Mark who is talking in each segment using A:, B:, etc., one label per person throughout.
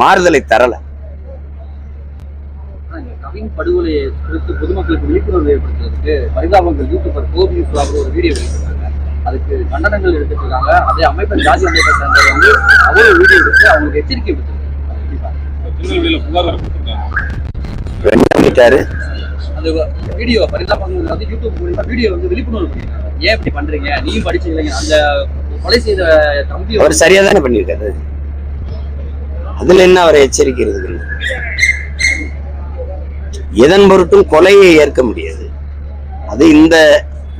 A: மாறுதலை தரல.
B: கவின் படுகொலையை குறித்து பொதுமக்களுக்கு விழிப்புணர்வு ஏற்படுத்துறதுக்கு பரிதாபங்கள் யூடியூபர் கோபி ஒரு வீடியோ வெளியிட்டிருக்காங்க. அதுக்கு கண்டனங்கள் எடுத்துட்டு இருக்காங்க அதே அமைப்பை ஜாதி அமைப்பை சேர்ந்தவர் வந்து அவரு வீடியோ எடுத்து அவங்களுக்கு எச்சரிக்கை
A: பண்ணிட்டாரு
B: அந்த வீடியோ பரிதாபங்கள் வந்து யூடியூப் மூலியமா வீடியோ வந்து விழிப்புணர்வு பண்ணிருக்காங்க ஏன் இப்படி பண்றீங்க? நீயும் படிச்சு இல்லைங்க அந்த கொலை செய்த தம்பி
A: அவர் சரியா தானே பண்ணியிருக்காரு? அதுல என்ன அவரை எச்சரிக்கிறது? எதன் பொருட்டும் கொலையை ஏற்க முடியாது. அது இந்த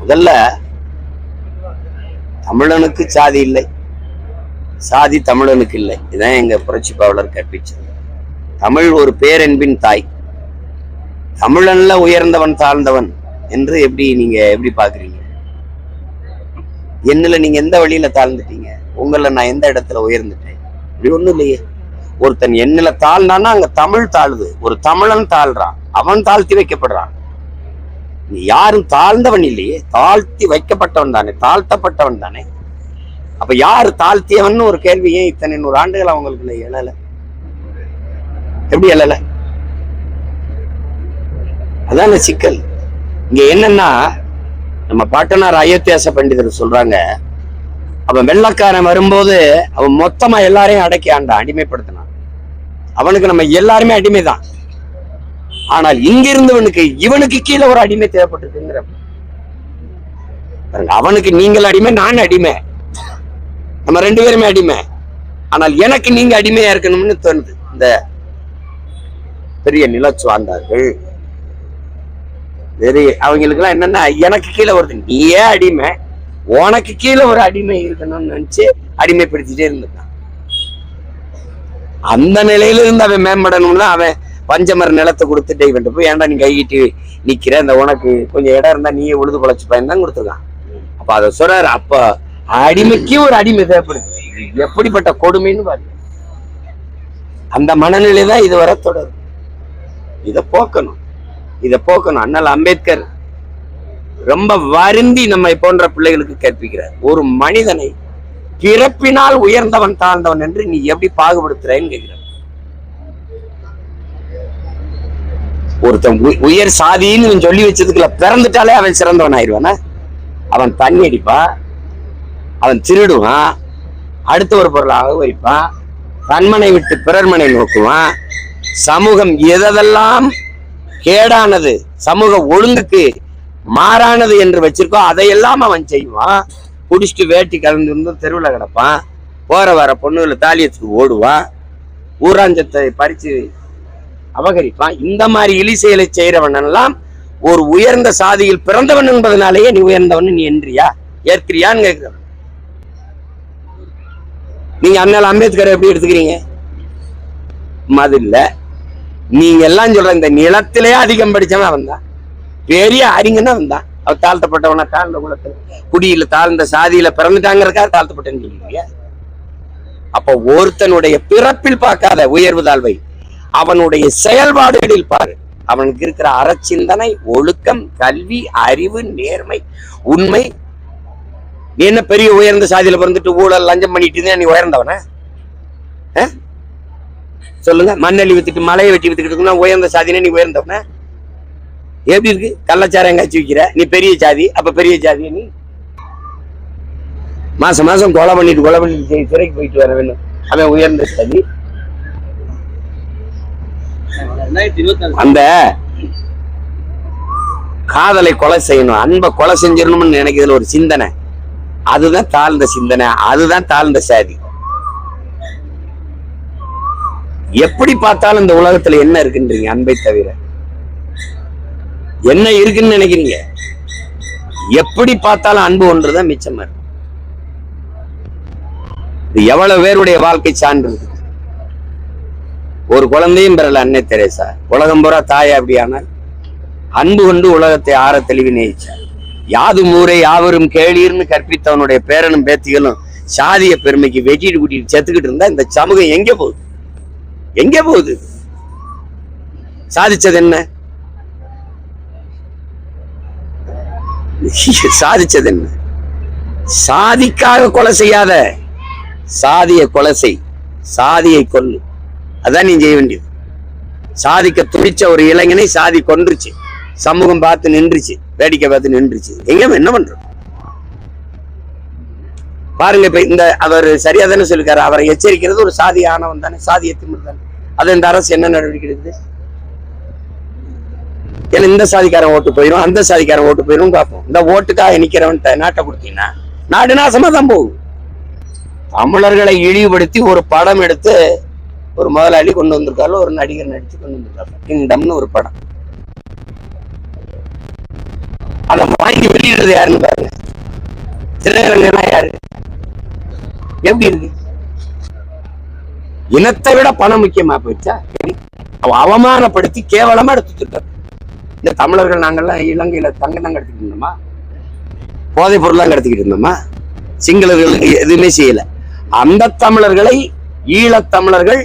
A: முதல்ல தமிழனுக்கு சாதி இல்லை. சாதி தமிழனுக்கு இல்லை. இதான் எங்க புரட்சி பாவலர் கற்பிச்சது. தமிழ் ஒரு பேரன்பின் தாய். தமிழன்ல உயர்ந்தவன் தாழ்ந்தவன் என்று எப்படி நீங்க எப்படி பாக்குறீங்க என்னல நீங்க எந்த வழியில தாழ்ந்துட்டீங்க? உங்களை நான் எந்த இடத்துல உயர்ந்துட்டேன்? இப்படி ஒண்ணும் இல்லையே. ஒருத்தன் என்னில தாழ்ந்தான்னா அங்க தமிழ் தாழ்வு ஒரு தமிழன் தாழ்றான். அவன் தாழ்த்தி வைக்கப்படுறான். நீ யாரும் தாழ்ந்தவன் இல்லையே. தாழ்த்தி வைக்கப்பட்டவன் தானே. தாழ்த்தப்பட்டவன் தானே. அப்ப யாரு தாழ்த்தியவன் ஒரு கேள்வி ஏன் இத்தனை நூறு ஆண்டுகள் அவங்களுக்கு எழல? எப்படி எழல? அதான சிக்கல். இங்க என்னன்னா நம்ம பாட்டனார் அயோத்தியாச பண்டிதர் சொல்றாங்க அவன் வெள்ளக்காரன் வரும்போது அவன் மொத்தமா எல்லாரையும் அடக்கி ஆண்டான் அடிமைப்படுத்தினான். அவனுக்கு நம்ம எல்லாருமே அடிமைதான் ஆனால் இங்க இருந்தவனுக்கு இவனுக்கு கீழே ஒரு அடிமை தேவைப்பட்டிருக்குங்கிற அவனுக்கு நீங்கள் அடிமை நான் அடிமை. நம்ம ரெண்டு பேருமே அடிமை. ஆனால் எனக்கு நீங்க அடிமையா இருக்கணும்னு தோணுது. இந்த பெரிய நிலச்சுவார்ந்தார்கள் வெறி அவங்களுக்குலாம் என்னன்னா எனக்கு கீழே வருது நீயே அடிமை. உனக்கு கீழே ஒரு அடிமை இருக்கணும்னு நினைச்சு அடிமைப்படுத்திட்டே இருந்தான் அந்த நிலையில இருந்து அவன் மேம்படணும்னா அவன் பஞ்சமர நிலத்தை கொடுத்துட்டு இவன்ட்டு போய் ஏன்டா நீ கைகிட்டு நிக்கிற? இந்த உனக்கு கொஞ்சம் இடம் இருந்தா நீயே உழுது குழைச்சு பயன் தான் கொடுத்துருக்கான். அப்ப அதை சொல்றாரு. அப்ப அடிமைக்கு ஒரு அடிமை தேவைப்படுது. இது எப்படிப்பட்ட கொடுமைன்னு பாருங்க. அந்த மனநிலை தான் இதுவரை தொடரும். இதை போக்கணும். இதை போக்கணும். அண்ணல் அம்பேத்கர் ரொம்ப வருந்தி நம்மை போன்ற பிள்ளைகளுக்கு கற்பிக்கிறார் ஒரு மனிதனை பிறப்பினால் உயர்ந்தவன் தாழ்ந்தவன் என்று நீ எப்படி பாகுபடுத்துறேன்னு கேட்கிறான் ஒருத்தன் உயர் சாதின்னு சொல்லி வச்சதுக்குள்ள பிறந்துட்டாலே அவன் சிறந்தவன் ஆயிடுவானா? அவன் தண்ணி அடிப்பான் அவன் திருடுவான் அடுத்த ஒரு பொருளாக வைப்பான் தன்மனை விட்டு பிறர்மனை நோக்குவான் சமூகம் எதெல்லாம் கேடானது சமூக ஒழுங்குக்கு மாறானது என்று வச்சிருக்கோ அதையெல்லாம் அவன் செய்வான். குடிச்சிட்டு வேட்டி கலந்து இருந்து தெருவில் கிடப்பான். போற வர பொண்ணுகளை தாலியத்துக்கு ஓடுவான். ஊராஞ்சத்தை பறிச்சு அபகரிப்பான். இந்த மாதிரி இழி செயலை ஒரு உயர்ந்த சாதியில் பிறந்தவன் என்பதனாலேயே நீ உயர்ந்தவன் நீ என்றியா? ஏற்கிறியான்னு கேட்கிறவன். நீங்க அண்ணல் அம்பேத்கரை எப்படி எடுத்துக்கிறீங்க? அது நீங்க எல்லாம் சொல்ற இந்த நிலத்திலேயே அதிகம் படிச்சவன் அவன் தான் பெரிய அறிஞனா அவன் அவர் தாழ்த்தப்பட்டவனா தாழ்ந்த குலத்துல குடியில தாழ்ந்த சாதியில பிறந்துட்டாங்கிறக்காக தாழ்த்தப்பட்டேன்னு சொல்லுவீங்க. அப்ப ஒருத்தனுடைய பிறப்பில் பார்க்காத உயர்வு தாழ்வை அவனுடைய செயல்பாடுகளில் பாரு. அவனுக்கு இருக்கிற அறச்சிந்தனை ஒழுக்கம் கல்வி அறிவு நேர்மை உண்மை. நீ என்ன பெரிய உயர்ந்த சாதியில பிறந்துட்டு ஊழல் லஞ்சம் பண்ணிட்டு இருந்தா நீ உயர்ந்தவன? சொல்லுங்க. மண்ணள்ளி வித்துட்டு மலையை வெட்டி வித்துக்கிட்டு உயர்ந்த சாதினா நீ உயர்ந்தவன? எப்படி இருக்கு? கள்ளச்சாரம் காய்ச்சி விற்கிற நீ பெரிய ஜாதி அப்ப பெரிய ஜாதி நீ? மாசம் மாசம் கொலை பண்ணிட்டு கொலை பண்ணிட்டு துறைக்கு சிறைக்கு போயிட்டு வர வேணும். அவன் உயர்ந்த சாதி அந்த காதலை கொலை செய்யணும். அன்பை கொலை செஞ்சிடணும்னு நினைக்கிறதுல ஒரு சிந்தனை. அதுதான் தாழ்ந்த சிந்தனை. அதுதான் தாழ்ந்த சாதி எப்படி பார்த்தாலும் இந்த உலகத்துல என்ன இருக்குன்றீங்க அன்பை தவிர? என்ன இருக்குன்னு நினைக்கிறீங்க? எப்படி பார்த்தாலும் அன்பு ஒன்றுதான் மிச்சமா இருக்கு. இது எவ்வளவு பேருடைய வாழ்க்கை சான்று? ஒரு குழந்தையும் பெறல அன்னை தெரேசா. உலகம் பூரா தாய் அப்படியானால் அன்பு கொண்டு உலகத்தை ஆற தெளிவு நேயிச்சார் யாது மூரை யாவரும் கேளீர்னு கற்பித்தவனுடைய பேரனும் பேத்திகளும் சாதிய பெருமைக்கு வெட்டிட்டு கூட்டிட்டு செத்துக்கிட்டு இருந்தா இந்த சமூகம் எங்க போகுது? எங்க போகுது? சாதிச்சது என்ன? சாதிச்சது என்ன? சாதிக்காக கொலை செய்யாத சாதியை கொலை செய். சாதியை கொல்லு. அதான் நீ செய்ய வேண்டியது. சாதிக்க துடிச்ச ஒரு இளைஞனை சாதி கொன்றுச்சு. சமூகம் பார்த்து நின்றுச்சு வேடிக்கை பார்த்து நின்றுச்சு. எங்க என்ன பண்றோம் பாருங்க இப்ப இந்த அவர் சரியா தானே சொல்லிருக்காரு. அவரை எச்சரிக்கிறது ஒரு சாதி ஆணவம் தானே சாதி எத்திமிர் தானே. அது இந்த அரசு என்ன நடவடிக்கை எடுக்குது? ஏன்னா இந்த சாதிக்காரன் ஓட்டு போயிடும் அந்த சாதிக்காரன் ஓட்டு போயிடும் பார்ப்போம். இந்த ஓட்டுக்காக நிக்கிறவன்ட்ட நாட்டை கொடுத்தீங்கன்னா நாடு நாசமா தான் போகும். தமிழர்களை இழிவுபடுத்தி ஒரு படம் எடுத்து ஒரு முதலாளி கொண்டு வந்திருக்காரு ஒரு நடிகர் நடிச்சு கொண்டு வந்திருக்காரு. கிங்டம்னு ஒரு படம். அதை வாங்கி வெளியிடுறது யாருன்னு பாருங்க. திரையரங்கன்னா யாரு? எப்படி இருக்கு? இனத்தை விட பணம் முக்கியமா போயிடுச்சா? அவ அவமானப்படுத்தி கேவலமா எடுத்துட்டு இந்த தமிழர்கள் நாங்கள்லாம் இலங்கையில தங்கம் தான் கடத்திக்கிட்டு இருந்தோமா? போதைப் பொருள்லாம் கடத்திக்கிட்டு இருந்தோமா? சிங்களர்களுக்கு எதுவுமே செய்யல. அந்த தமிழர்களை ஈழத்தமிழர்கள்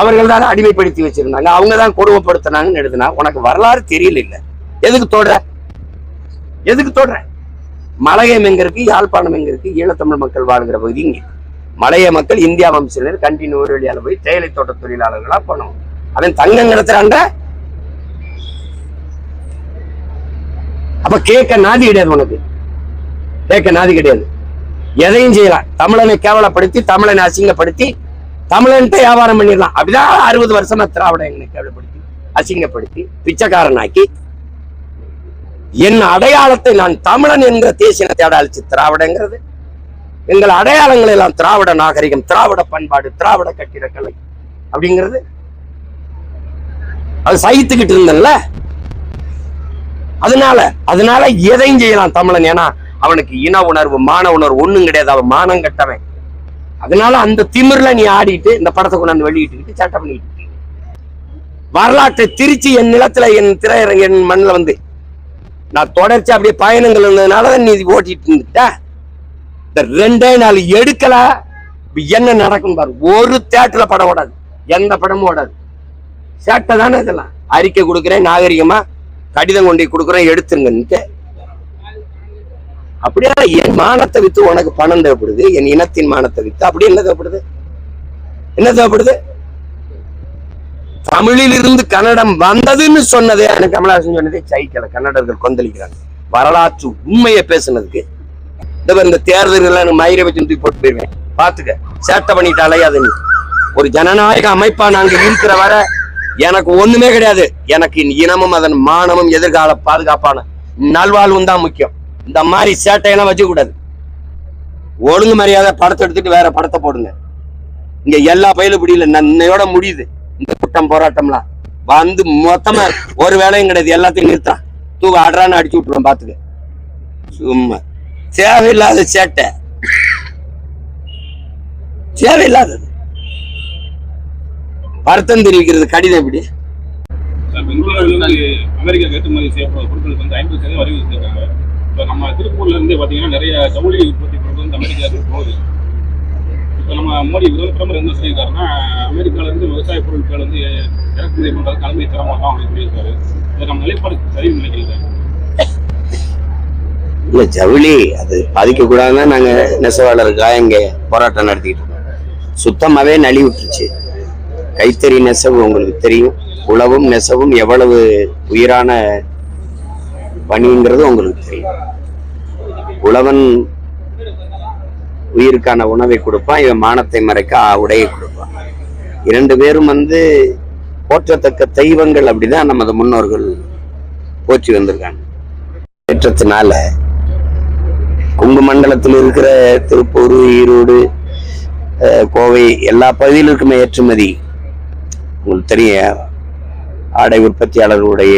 A: அவர்கள் தான் அடிமைப்படுத்தி வச்சிருந்தாங்க. அவங்க தான் கொடுமைப்படுத்தினாங்கன்னு எழுதுனா உனக்கு வரலாறு தெரியல இல்ல. எதுக்கு தோடுற? எதுக்கு தோடுற? மலையம் எங்க இருக்கு? யாழ்ப்பாணம் எங்க இருக்கு? ஈழத்தமிழ் மக்கள் வாழ்கிற பகுதி இங்க. மலைய மக்கள் இந்தியா வம்சினர் கண்டி வழியால் போய் தேயிலை தோட்ட தொழிலாளர்களா போனோம் அவன் தங்கம் கடத்துறான்டா. அப்ப கேட்க நாதி கிடையாது உனக்கு. கேட்க நாதி கிடையாது. எதையும் செய்யலாம். தமிழனை கேவலப்படுத்தி தமிழனை அசிங்கப்படுத்தி தமிழன்ட்டு வியாபாரம் பண்ணிடலாம். அப்படிதான் அறுபது வருஷமா திராவிட எங்களை கேவலப்படுத்தி அசிங்கப்படுத்தி பிச்சைக்காரனாக்கி என் அடையாளத்தை நான் தமிழன் என்கிற தேசியத்தை அடையாளிச்சு திராவிடங்கிறது. எங்கள் அடையாளங்கள் எல்லாம் திராவிட நாகரிகம் திராவிட பண்பாடு திராவிட கட்டிடக்கலை அப்படிங்கிறது. அது சகித்துக்கிட்டு இருந்தல்ல அதனால அதனால எதையும் செய்யலாம் தமிழன். ஏன்னா அவனுக்கு இன உணர்வு மான உணர்வு ஒண்ணும் கிடையாது. அவன் மானம் கட்டவன். அதனால அந்த திமிர்ல நீ ஆடிட்டு இந்த படத்தை கொண்டாந்து வெளியிட்டுக்கிட்டு சட்டம் பண்ணிட்டு வரலாற்றை திருச்சி என் நிலத்துல என் திரையரங்க என் மண்ணில் வந்து நான் தொடர்ச்சி அப்படியே பயணங்கள் இருந்ததுனால தான் நீ ஓட்டிட்டு இருந்துட்ட. இந்த ரெண்டே நாள் எடுக்கல. என்ன நடக்கும் பாரு. ஒரு தேட்டர்ல படம் ஓடாது. எந்த படமும் ஓடாது. சேட்டை தானே இதெல்லாம். அறிக்கை கொடுக்குறேன் நாகரிகமா. கடிதம் கொண்டு கொடுக்குறேன் எடுத்துங்கன்ட்டு அப்படியே என் மானத்தை வித்து உனக்கு பணம் தேவைப்படுது என் இனத்தின் மானத்தை வித்து. அப்படி என்ன தேவைப்படுது? என்ன தேவைப்படுது? தமிழில் இருந்து கன்னடம் வந்ததுன்னு சொன்னதே எனக்கு கமலஹாசன் சொன்னதே சைக்கல கன்னடர்கள் கொந்தளிக்கிறாங்க. வரலாற்று உண்மையை பேசுனதுக்கு. இந்த இந்த தேர்தல்கள் எனக்கு மயிரை வச்சு தூக்கி போட்டு போயிருவேன். பாத்துக்க சேட்டை பண்ணிட்டாலே அது ஒரு ஜனநாயக அமைப்பா நாங்க இருக்கிற வர எனக்கு ஒண்ணுமே கிடையாது. எனக்கு இனமும் அதன் மானமும் எதிர்கால பாதுகாப்பான நல்வாழ்வும் தான் முக்கியம். இந்த மாதிரி சேட்டையெல்லாம் வச்சுக்க கூடாது. ஒழுங்கு மரியாதை படத்தை எடுத்துட்டு வேற படத்தை போடுங்க. இங்க எல்லா பயிலும் முடியல நன்னையோட முடியுது. இந்த கூட்டம் போராட்டம்லாம். வந்து மொத்தமா ஒரு வேலையும் கிடையாது. எல்லாத்தையும் நிறுத்தான் தூக்க ஆடுறான்னு அடிச்சு விட்டுருவோம் பாத்துக்க. சும்மா. தேவையில்லாத சேட்டை. தேவையில்லாதது. வருத்தம் தெரிவிக்கிறது கடிதம் எப்படி
C: அமெரிக்கா ஏற்றுமதி செய்யப்படுற பொருட்களுக்கு வந்து ஐம்பது சதவீதம் வரி விதிச்சிருக்காங்க இப்போ நம்ம திருப்பூர்ல இருந்து பார்த்தீங்கன்னா நிறைய ஜவுளி உற்பத்தி பொருட்கள் வந்து அமெரிக்காவுக்கு போகுது. இப்போ நம்ம மோடி பிரதமர் என்ன சொல்லியிருக்காருன்னா அமெரிக்கால இருந்து விவசாய பொருட்கள் வந்து இறக்குமதி பண்ணுறது கலந்து தர மாட்டோம் அப்படின்னு சொல்லியிருக்காரு. இதை நம்ம நிலைப்பாடு சரி நினைக்கிறீங்க
A: இல்ல ஜவுளி அது பாதிக்க கூடாதுன்னு நாங்க நெசவாளருக்காக இங்க போராட்டம் நடத்திட்டு இருக்கோம். சுத்தமாவே நலி விட்டுருச்சு கைத்தறி நெசவு உங்களுக்கு தெரியும். உழவும் நெசவும் எவ்வளவு உயிரான பணிங்கிறது உங்களுக்கு தெரியும். உழவன் உயிருக்கான உணவை கொடுப்பான் இவன் மானத்தை மறைக்க ஆ- உடையை கொடுப்பான். இரண்டு பேரும் வந்து போற்றத்தக்க தெய்வங்கள் அப்படிதான் நமது முன்னோர்கள் போற்றி வந்திருக்காங்க. ஏற்றத்தினால குங்கு மண்டலத்தில் இருக்கிற திருப்பூர் ஈரோடு கோவை எல்லா பகுதியிலும் இருக்குமே ஏற்றுமதி உங்களுக்கு தெரியும் ஆடை உற்பத்தியாளர்களுடைய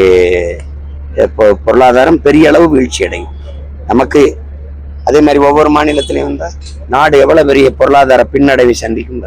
A: பொருளாதாரம் பெரிய அளவு வீழ்ச்சி அடையும். நமக்கு அதே மாதிரி ஒவ்வொரு மாநிலத்திலையும் வந்தால் நாடு எவ்வளோ பெரிய பொருளாதார பின்னடைவை சந்திக்கும்